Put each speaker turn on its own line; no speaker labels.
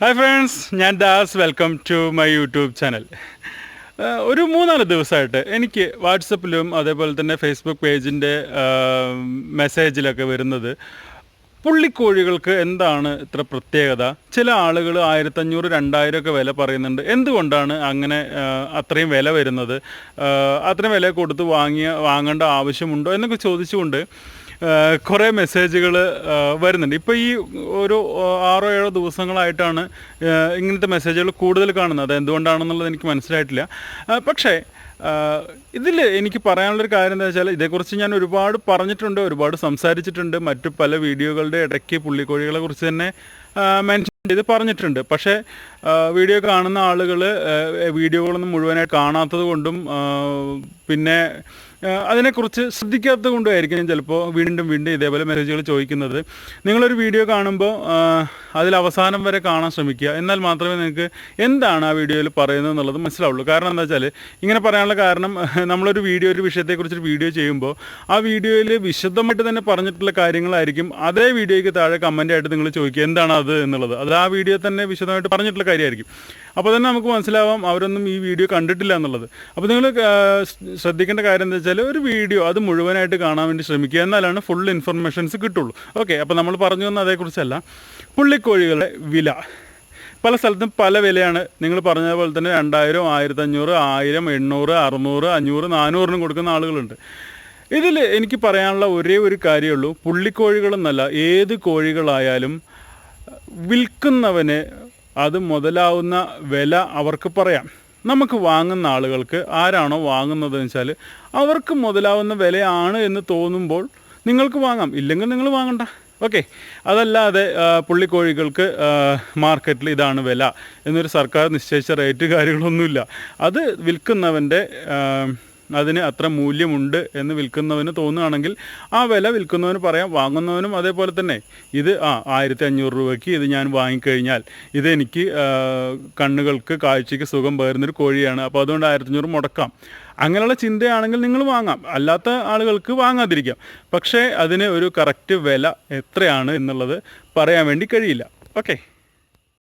Hi friends ഞാൻ Das. Welcome to my YouTube channel ഒരു മൂന്നാൽ ദിവസമായിട്ട് എനിക്ക് വാട്സപ്പിലും അതേപോലെ തന്നെ ഫേസ്ബുക്ക് പേജിന്റെ മെസ്സേജിലൊക്കെ വരുന്നത് പുള്ളിക്കോഴികൾക്ക് എന്താണ് ഇത്ര പ്രത്യേകത? ചില ആളുകൾ ആയിരത്തഞ്ഞൂറ് രണ്ടായിരം ഒക്കെ വില പറയുന്നുണ്ട്. എന്തുകൊണ്ടാണ് അങ്ങനെ അത്രയും വില വരുന്നത്? അത്രയും വില കൊടുത്ത് വാങ്ങിയ വാങ്ങേണ്ട ആവശ്യമുണ്ടോ എന്നൊക്കെ ചോദിച്ചുകൊണ്ട് കുറേ മെസ്സേജുകൾ വരുന്നുണ്ട്. ഇപ്പോൾ ഈ ഒരു ആറോ ഏഴോ ദിവസങ്ങളായിട്ടാണ് ഇങ്ങനത്തെ മെസ്സേജുകൾ കൂടുതൽ കാണുന്നത്. അത് എന്തുകൊണ്ടാണെന്നുള്ളത് എനിക്ക് മനസ്സിലായിട്ടില്ല. പക്ഷേ ഇതിൽ എനിക്ക് പറയാനുള്ളൊരു കാര്യം എന്താ വെച്ചാൽ ഇതേക്കുറിച്ച് ഞാൻ ഒരുപാട് പറഞ്ഞിട്ടുണ്ട് ഒരുപാട് സംസാരിച്ചിട്ടുണ്ട്. മറ്റു പല വീഡിയോകളുടെ ഇടയ്ക്ക് പുള്ളിക്കോഴികളെ കുറിച്ച് തന്നെ മെൻഷൻ ചെയ്ത് പറഞ്ഞിട്ടുണ്ട്. പക്ഷേ വീഡിയോ കാണുന്ന ആളുകൾ വീഡിയോകളൊന്നും മുഴുവനായി കാണാത്തത് കൊണ്ടും പിന്നെ അതിനെക്കുറിച്ച് ശ്രദ്ധിക്കാത്തത് കൊണ്ടുമായിരിക്കും ചിലപ്പോൾ വീണ്ടും വീണ്ടും ഇതേപോലെ മെസ്സേജുകൾ ചോദിക്കുന്നത്. നിങ്ങളൊരു വീഡിയോ കാണുമ്പോൾ അതിൽ അവസാനം വരെ കാണാൻ ശ്രമിക്കുക. എന്നാൽ മാത്രമേ നിങ്ങൾക്ക് എന്താണ് ആ വീഡിയോയിൽ പറയുന്നത് എന്നുള്ളത് മനസ്സിലാവുള്ളൂ. കാരണം എന്താ വെച്ചാൽ ഇങ്ങനെ പറയാനുള്ള കാരണം നമ്മളൊരു വീഡിയോ ഒരു വിഷയത്തെക്കുറിച്ചൊരു വീഡിയോ ചെയ്യുമ്പോൾ ആ വീഡിയോയിൽ വിശദമായിട്ട് തന്നെ പറഞ്ഞിട്ടുള്ള കാര്യങ്ങളായിരിക്കും അതേ വീഡിയോയ്ക്ക് താഴെ കമന്റായിട്ട് നിങ്ങൾ ചോദിക്കുക എന്താണ് അത് എന്നുള്ളത്. അത് ആ വീഡിയോ തന്നെ വിശദമായിട്ട് പറഞ്ഞിട്ടുള്ള കാര്യമായിരിക്കും. അപ്പോൾ തന്നെ നമുക്ക് മനസ്സിലാവാം അവരൊന്നും ഈ വീഡിയോ കണ്ടിട്ടില്ല എന്നുള്ളത്. അപ്പോൾ നിങ്ങൾ ശ്രദ്ധിക്കേണ്ട കാര്യം എന്താ വെച്ചാൽ ഒരു വീഡിയോ അത് മുഴുവനായിട്ട് കാണാൻ വേണ്ടി ശ്രമിക്കുക എന്നാലാണ് ഫുൾ ഇൻഫർമേഷൻസ് കിട്ടുള്ളൂ. ഓക്കെ അപ്പോൾ നമ്മൾ പറഞ്ഞു വന്ന അതേക്കുറിച്ചല്ല. പുള്ളിക്കോഴികളുടെ വില. പല സ്ഥലത്തും പല വിലയാണ്. നിങ്ങൾ പറഞ്ഞ പോലെ തന്നെ രണ്ടായിരം ആയിരത്തഞ്ഞൂറ് ആയിരം എണ്ണൂറ് അറുന്നൂറ് അഞ്ഞൂറ് നാനൂറിനും കൊടുക്കുന്ന ആളുകളുണ്ട്. ഇതിൽ എനിക്ക് പറയാനുള്ള ഒരേ ഒരു കാര്യമുള്ളൂ പുള്ളിക്കോഴികളെന്നല്ല ഏത് കോഴികളായാലും വിൽക്കുന്നവന് അത് മുതലാവുന്ന വില അവർക്ക് പറയാം. നമുക്ക് വാങ്ങുന്ന ആളുകൾക്ക് ആരാണോ വാങ്ങുന്നതെന്ന് വെച്ചാൽ അവർക്ക് മുതലാവുന്ന വിലയാണ് എന്ന് തോന്നുമ്പോൾ നിങ്ങൾക്ക് വാങ്ങാം. ഇല്ലെങ്കിൽ നിങ്ങൾ വാങ്ങണ്ട. ഓക്കെ. അതല്ലാതെ പുള്ളിക്കോഴികൾക്ക് മാർക്കറ്റിൽ ഇതാണ് വില എന്നൊരു സർക്കാർ നിശ്ചയിച്ച റേറ്റ് കാര്യങ്ങളൊന്നുമില്ല. അത് വിൽക്കുന്നവന്റെ അതിന് അത്ര മൂല്യമുണ്ട് എന്ന് വിൽക്കുന്നവന് തോന്നുകയാണെങ്കിൽ ആ വില വിൽക്കുന്നവന് പറയാം വാങ്ങുന്നവനും അതേപോലെ തന്നെ. ഇത് ആ ആയിരത്തി അഞ്ഞൂറ് രൂപയ്ക്ക് ഇത് ഞാൻ വാങ്ങിക്കഴിഞ്ഞാൽ ഇതെനിക്ക് കണ്ണുകൾക്ക് കാഴ്ചയ്ക്ക് സുഖം പകരുന്നൊരു കോഴിയാണ്. അപ്പോൾ അതുകൊണ്ട് ആയിരത്തി അഞ്ഞൂറ് മുടക്കാം. അങ്ങനെയുള്ള ചിന്തയാണെങ്കിൽ നിങ്ങൾ വാങ്ങാം. അല്ലാത്ത ആളുകൾക്ക് വാങ്ങാതിരിക്കാം. പക്ഷേ അതിന് ഒരു കറക്റ്റ് വില എത്രയാണ് എന്നുള്ളത് പറയാൻ വേണ്ടി കഴിയില്ല. ഓക്കെ.